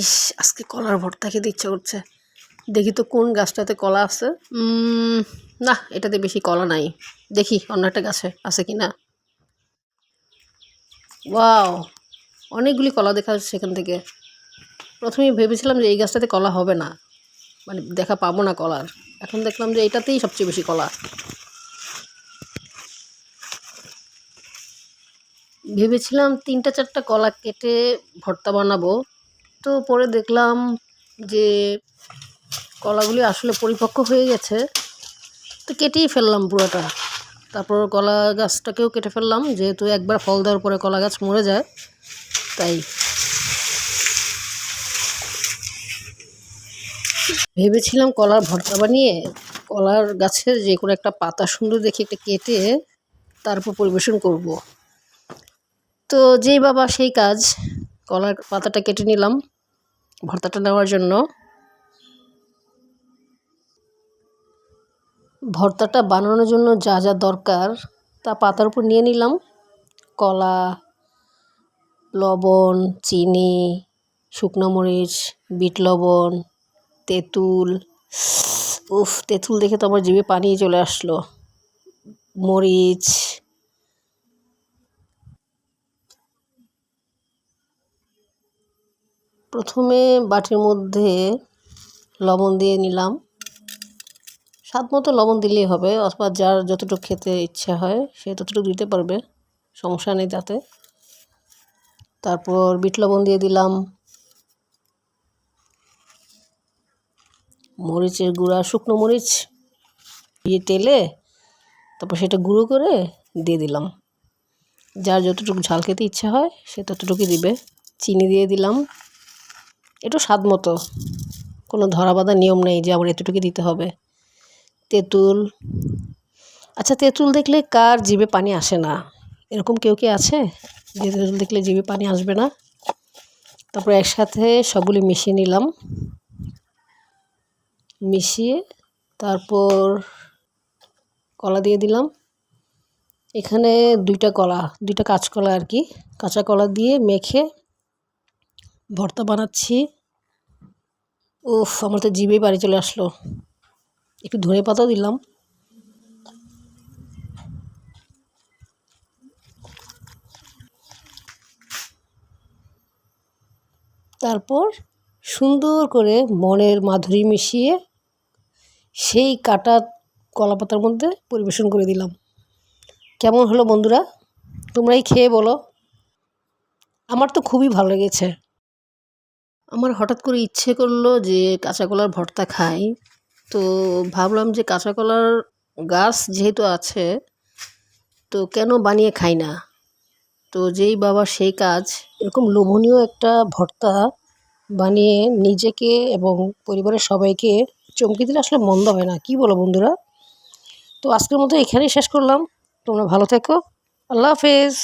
ইস, আজকে কলার ভর্তা খেতে ইচ্ছা করছে। দেখি তো কোন গাছটাতে কলা আছে। না, এটাতে বেশি কলা নাই। দেখি অন্য একটা গাছে আছে কি না ওয়াও, অনেকগুলি কলা দেখা যাচ্ছে সেখান থেকে। প্রথমে ভেবেছিলাম যে এই গাছটাতে কলা হবে না। মানে দেখা পাবো না কলার। এখন দেখলাম যে এটাতেই সবচেয়ে বেশি কলা। ভেবেছিলাম তিনটা চারটা কলা কেটে ভর্তা বানাবো। তো পরে দেখলাম যে কলাগুলি আসলে পরিপক্ক হয়ে গেছে। তো কেটেই ফেললাম পুরোটা। তারপর কলা গাছটাকেও কেটে ফেললাম, যেহেতু একবার ফল দেওয়ার পরে কলা গাছ মরে যায়, তাই। ভেবেছিলাম কলার ভর্তা বানিয়ে কলার গাছের যে কোনো একটা পাতা সুন্দর দেখে একটা কেটে তারপর পরিবেশন করব। তো যেই বাবা সেই কাজ, কলার পাতাটা কেটে নিলাম। ভর্তাটা নেওয়ার জন্য ভর্তাটা বানানোর জন্য যা যা দরকার তা পাতার উপর নিয়ে নিলাম। কলা, লবণ, চিনি, শুকনো মরিচ, বিট লবণ, তেঁতুল। উফ, তেঁতুল দেখে তো আমার জিভে পানি চলে আসলো। মরিচ প্রথমে বাটির মধ্যে লবণ দিয়ে নিলাম। স্বাদ মতো লবণ দিলেই হবে, অথবা যার যতটুকু খেতে ইচ্ছা হয় সে ততটুকু দিতে পারবে, সমস্যা নেই তাতে। তারপর বিট লবণ দিয়ে দিলাম। মরিচের গুঁড়া, শুকনো মরিচ দিয়ে তেলে, তারপর সেটা গুঁড়ো করে দিয়ে দিলাম। যার যতটুকু ঝাল খেতে ইচ্ছা হয় সে ততটুকুই দিবে। চিনি দিয়ে দিলাম। একটু স্বাদ মতো। কোনো ধরা বাঁধা নিয়ম নেই যে আমার এতটুকু দিতে হবে। তেঁতুল। আচ্ছা তেঁতুল দেখলে কার জিভে পানি আসে না? এরকম কেউ কি আছে? যে তেঁতুল দেখলে জিভে পানি আসবে না। তারপর একসাথে সবগুলি মিশিয়ে নিলাম। মিশিয়ে তারপর কলা দিয়ে দিলাম। এখানে দুইটা কলা, দুইটা কাঁচকলা আর কি। কাঁচা কলা দিয়ে মেখে ভর্তা বানাচ্ছি। উফ, আমার তো জিভেই বাড়ি চলে আসলো। একটু ধনে পাতাও দিলাম। তারপর সুন্দর করে মনের মাধুরী মিশিয়ে সেই কাটা কলা পাতার মধ্যে পরিবেশন করে দিলাম। কেমন হলো বন্ধুরা? তোমরাই খেয়ে বলো। আমার তো খুবই ভালো লেগেছে। আমার হঠাৎ করে ইচ্ছে করল যে কাঁচা কলার ভর্তা খাই। তো ভাবলাম যে কাঁচা কলার গাছ যেহেতু আছে, তো কেন বানিয়ে খাই না? তো যেই বাবা সেই কাজ, এরকম লোভনীয় একটা ভর্তা বানিয়ে নিজেকে এবং পরিবারের সবাইকে চমকে দিলে আসলে মন্দ হয় না। কি বলো বন্ধুরা? তো আজকের মতো এখানেই শেষ করলাম। তোমরা ভালো থেকো। আল্লাহ হাফেজ।